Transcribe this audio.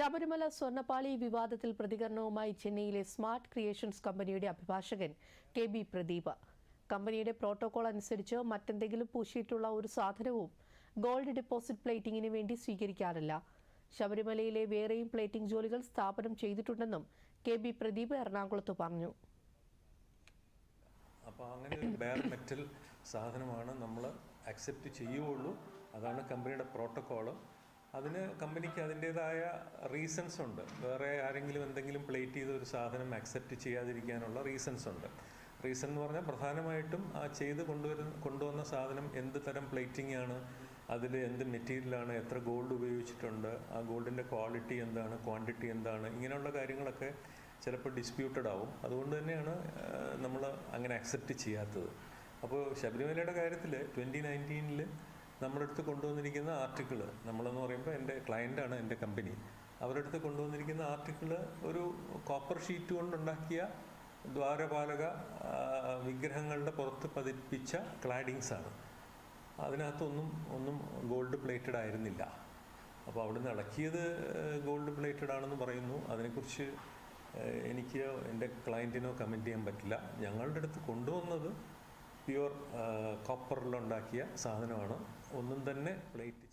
ശബരിമല സ്വർണപ്പാളി വിവാദത്തിൽ പ്രതികരണവുമായി ചെന്നൈയിലെ സ്മാർട്ട് ക്രിയേഷൻസ് കമ്പനിയുടെ അഭിഭാഷകൻ കെ ബി പ്രദീപ്. കമ്പനിയുടെ പ്രോട്ടോകോൾ അനുസരിച്ച് മറ്റെന്തെങ്കിലും പൂശിയിട്ടുള്ള ഒരു സാധനവും ഗോൾഡ് ഡെപ്പോസിറ്റ് പ്ലേറ്റിംഗിന് വേണ്ടി സ്വീകരിക്കാറില്ല. ശബരിമലയിലെ വേറെയും പ്ലേറ്റിംഗ് ജോലികൾ സ്ഥാപനം ചെയ്തിട്ടുണ്ടെന്നും കെ ബി പ്രദീപ് എറണാകുളത്ത് പറഞ്ഞു. അപ്പോൾ അങ്ങനെ ഒരു ബെയർ മെറ്റൽ സാധനമാണ് നമ്മൾ അക്സെപ്റ്റ് ചെയ്യുകയുള്ളൂ. അതാണ് കമ്പനിയുടെ പ്രോട്ടോക്കോൾ അതിന് കമ്പനിക്ക് അതിന്റേതായ റീസൺസ് ഉണ്ട്. വേറെ ആരെങ്കിലും എന്തെങ്കിലും പ്ലേറ്റ് ചെയ്ത ഒരു സാധനം അക്സെപ്റ്റ് ചെയ്യാതിരിക്കാനുള്ള റീസൺസ് ഉണ്ട്. റീസൺ എന്ന് പറഞ്ഞാൽ പ്രധാനമായിട്ടും ആ ചെയ്ത് കൊണ്ടുവരുന്ന കൊണ്ടുവന്ന സാധനം എന്ത് തരം പ്ലേറ്റിംഗ് ആണ് അതിൽ എന്ത് മെറ്റീരിയലാണ് എത്ര ഗോൾഡ് ഉപയോഗിച്ചിട്ടുണ്ട് ആ ഗോൾഡിന്റെ ക്വാളിറ്റി എന്താണ് ക്വാണ്ടിറ്റി എന്താണ് ഇങ്ങനെയുള്ള കാര്യങ്ങളൊക്കെ ചിലപ്പോൾ ഡിസ്പ്യൂട്ടഡ് ആവും. അതുകൊണ്ട് തന്നെയാണ് നമ്മൾ അങ്ങനെ അക്സെപ്റ്റ് ചെയ്യാത്തത്. അപ്പോൾ ശബരിമലയുടെ കാര്യത്തിൽ ട്വന്റി നയന്റീനിൽ നമ്മുടെ അടുത്ത് കൊണ്ടുവന്നിരിക്കുന്ന ആർട്ടിക്കിൾ നമ്മളെന്ന് പറയുമ്പോൾ എന്റെ ക്ലയന്റാണ് എന്റെ കമ്പനി. അവരുടെ അടുത്ത് കൊണ്ടുവന്നിരിക്കുന്ന ആർട്ടിക്കിൾ ഒരു കോപ്പർ ഷീറ്റ് കൊണ്ടുണ്ടാക്കിയ ദ്വാരപാലക വിഗ്രഹങ്ങളുടെ പുറത്ത് പതിപ്പിച്ച ക്ലാഡിങ്സ് ആണ്. അതിനകത്തൊന്നും ഒന്നും ഗോൾഡ് പ്ലേറ്റഡ് ആയിരുന്നില്ല. അപ്പോൾ അവിടുന്ന് ഇളക്കിയത് ഗോൾഡ് പ്ലേറ്റഡ് ആണെന്ന് പറയുന്നു. അതിനെക്കുറിച്ച് എനിക്ക് എന്റെ ക്ലയന്റിനോ കമന്റ് ചെയ്യാൻ പറ്റില്ല. ഞങ്ങളുടെ അടുത്ത് കൊണ്ടുവന്നത് പ്യുവർ കോപ്പറിലുണ്ടാക്കിയ സാധനമാണ്. ഒന്നും തന്നെ പ്ലേറ്റ്